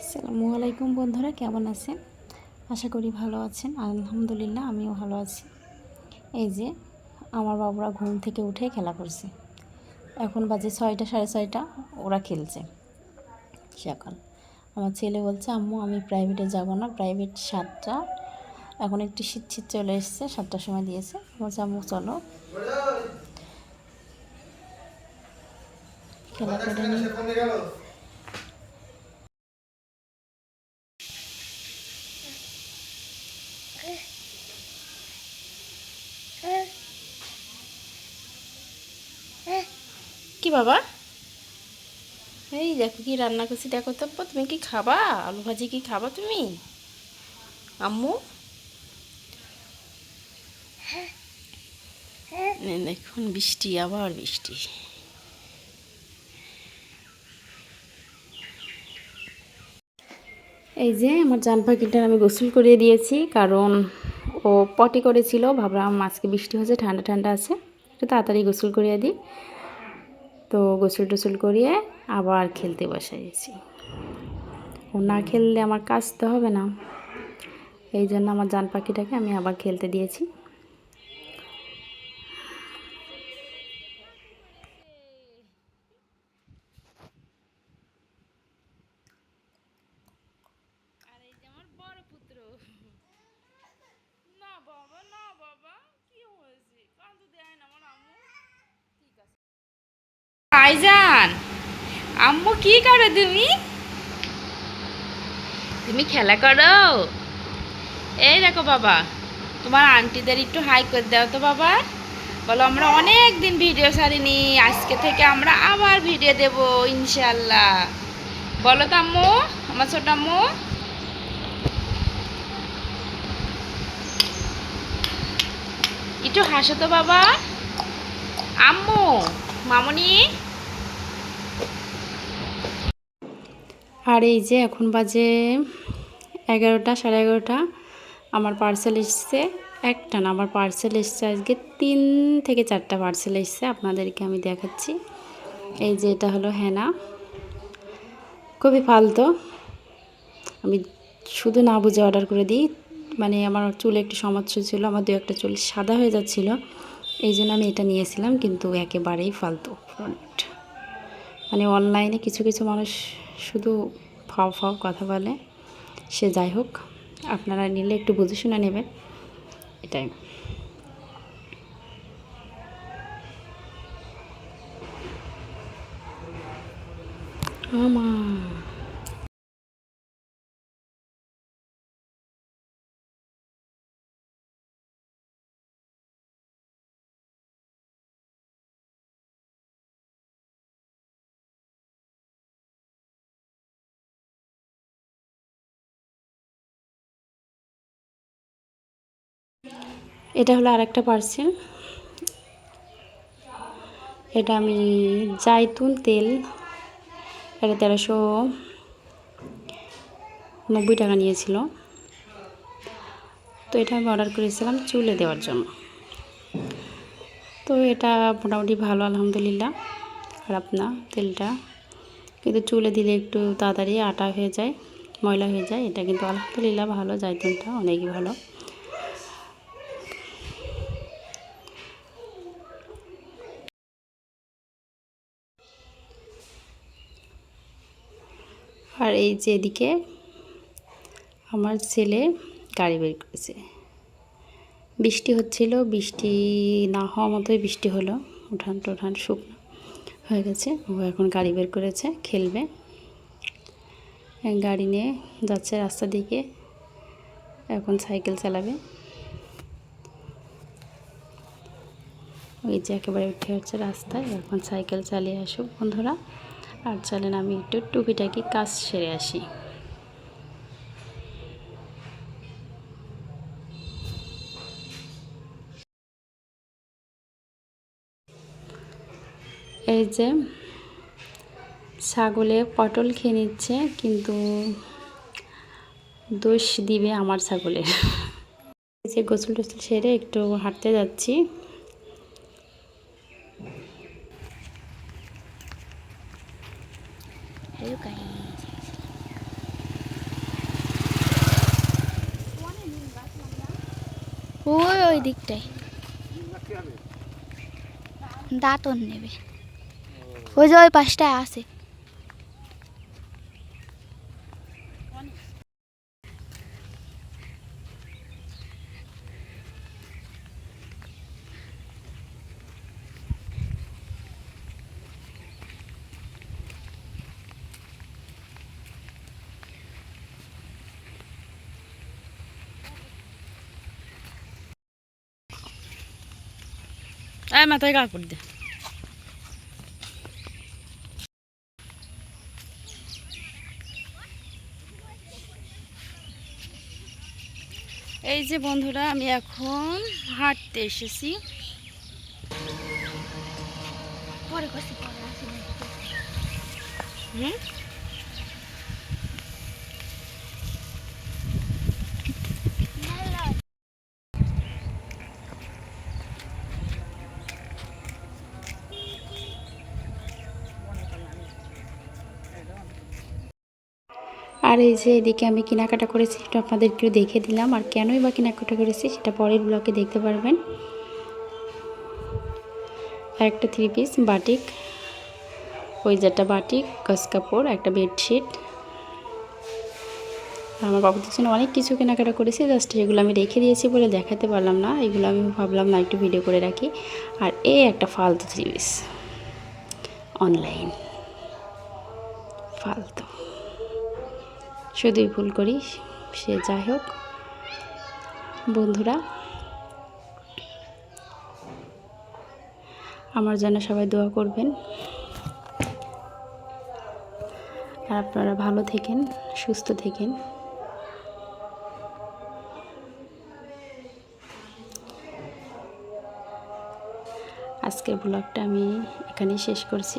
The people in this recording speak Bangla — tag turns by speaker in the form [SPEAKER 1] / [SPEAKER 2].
[SPEAKER 1] আসসালামু আলাইকুম বন্ধুরা, কেমন আছেন? আশা করি ভালো আছেন। আলহামদুলিল্লাহ, আমিও ভালো আছি। এই যে, আমার বাবুরা ঘুম থেকে উঠে খেলা করছে। এখন বাজে ছয়টা, সাড়ে ছয়টা, ওরা খেলছে। সকাল। আমার ছেলে বলছে, আম্মু, আমি প্রাইভেটে যাব না প্রাইভেট সাতটা। এখন একটু শীত শীত চলে এসছে, সাতটার সময় দিয়েছে। বলছে, আম্মু, চলো। খেলা করে নিই। বাবা? এই দেখো কি রান্না করছি দেখো তো তুমি কি খাবা? আলু ভাজি কি খাবা তুমি? আম্মু? দেখুন বৃষ্টি আবার বৃষ্টি। এই যে আমার জান পাখিটার আমি গোসল করিয়ে দিয়েছি কারণ ও পটি করেছিল ভাবলাম আজকে বৃষ্টি হচ্ছে ঠান্ডা ঠান্ডা আছে একটু তাড়াতাড়ি গোসল করিয়ে দিই। তো গোসল টোসল করিয়ে আবার খেলতে বসাইছি ও না খেললে আমার কাজ তো হবে না। এই জন্য আমার জান পাখিটাকে আমি আবার খেলতে দিয়েছি
[SPEAKER 2] আর এই যে আমার বড় পুত্র না বাবা না বাবা কি হয়েছে কান্দু দেয় না আমার আম্মু ঠিক আছে ভাইজান, আম্মু কি করো তুমি? তুমি খেলা করো? এই দেখো বাবা, তোমার আন্টিদের একটু হাই করে দাও তো বাবা। বলো, আমরা অনেক দিন ভিডিও ছাড়িনি, আজকে থেকে আমরা আবার ভিডিও দেব ইনশাল্লাহ বলো তো আম্মু, আমার ছোট আম্মু। একটু হাসো তো বাবা। আম্মু, মামনি।
[SPEAKER 1] আর এই যে এখন বাজে এগারোটা, সাড়ে এগারোটা। আমার পার্সেল এসছে, একটা না, আমার পার্সেল এসছে আজকে তিন থেকে চারটা পার্সেল এসছে, আপনাদেরকে আমি দেখাচ্ছি। এই যে এটা হলো হেনা। খুবই ফালতো। আমি শুধু না বুঝে অর্ডার করে দিই। মানে আমার চুলে একটু সমস্যা ছিল, আমার দু একটা চুল সাদা হয়ে যাচ্ছিল। এই জন্য আমি এটা নিয়েছিলাম, কিন্তু একেবারেই ফালতু প্রোডাক্ট মানে অনলাইনে কিছু কিছু মানুষ শুধু ফাও ফাও কথা বলে। সে যাই হোক, আপনারা নিলে একটু বুঝে শুনে নেবেন। এটাই। আমার এটা হলো আরেকটা পার্সেল। এটা আমি জাইতুন তেল। এটা তেরোশো নব্বই টাকা নিয়েছিল। তো এটা আমি অর্ডার করেছিলাম চুলে দেওয়ার জন্য। তো এটা মোটামুটি ভালো, আলহামদুলিল্লাহ। খারাপ না তেলটা। কিন্তু চুলে দিলে একটু তাড়াতাড়ি আটা হয়ে যায়, ময়লা হয়ে যায়। এটা কিন্তু আলহামদুলিল্লাহ ভালো, জাইতুনটা অনেকই ভালো। আর এই যে এদিকে আমার ছেলে গাড়ি বের করেছে। বৃষ্টি হচ্ছিল, বৃষ্টি না হওয়া মতোই বৃষ্টি হলো। উঠান টোঠান শুকনো হয়ে গেছে। ও এখন গাড়ি বের করেছে, খেলবে। গাড়ি নিয়ে যাচ্ছে রাস্তা দিকে। এখন সাইকেল চালাবে। ওই যে একেবারে উঠে হচ্ছে রাস্তায়। এখন সাইকেল চালিয়ে আসুক বন্ধুরা। আর চলেন আমি একটু টুকিটাকি কাজ সেরে আসি। এই যে ছাগলে পটল খেয়ে নিচ্ছে, কিন্তু দোষ দিবে আমার ছাগলের। এই যে গোসল টোসল সেরে একটু হাঁটতে যাচ্ছি।
[SPEAKER 2] হ্যালো গাইস
[SPEAKER 3] ওই ওই দিকটায় দাঁতন নেবে ওই যে ওই পাশটায় আছে
[SPEAKER 2] এই মাথায় কাপড় দে। এই যে বন্ধুরা আমি এখন হাঁটতে এসেছি।
[SPEAKER 3] পরে
[SPEAKER 2] হুম?
[SPEAKER 1] আর এই যে এদিকে আমি কেনাকাটা করেছি, সেটা আপনাদেরকেও দেখে দিলাম। আর কেনই বা কেনাকাটা করেছি, সেটা পরের ব্লকে দেখতে পারবেন। আর একটা থ্রি পিস বাটিক ওই যেটা বাটিক গস কাপড় একটা বেডশিট আমার বাবুদের জন্য অনেক কিছু কেনাকাটা করেছি জাস্ট এগুলো আমি রেখে দিয়েছি বলে দেখাতে পারলাম না। এগুলো আমি ভাবলাম না, একটু ভিডিও করে রাখি। আর এ একটা ফালতু থ্রি পিস অনলাইন ফালতু। শুধুই ভুল করি সে যাই হোক। বন্ধুরা, আমার জন্য সবাই দোয়া করবেন। আর আপনারা ভালো থেকেন, সুস্থ থেকেন। আজকের ব্লগটা আমি এখানেই শেষ করছি।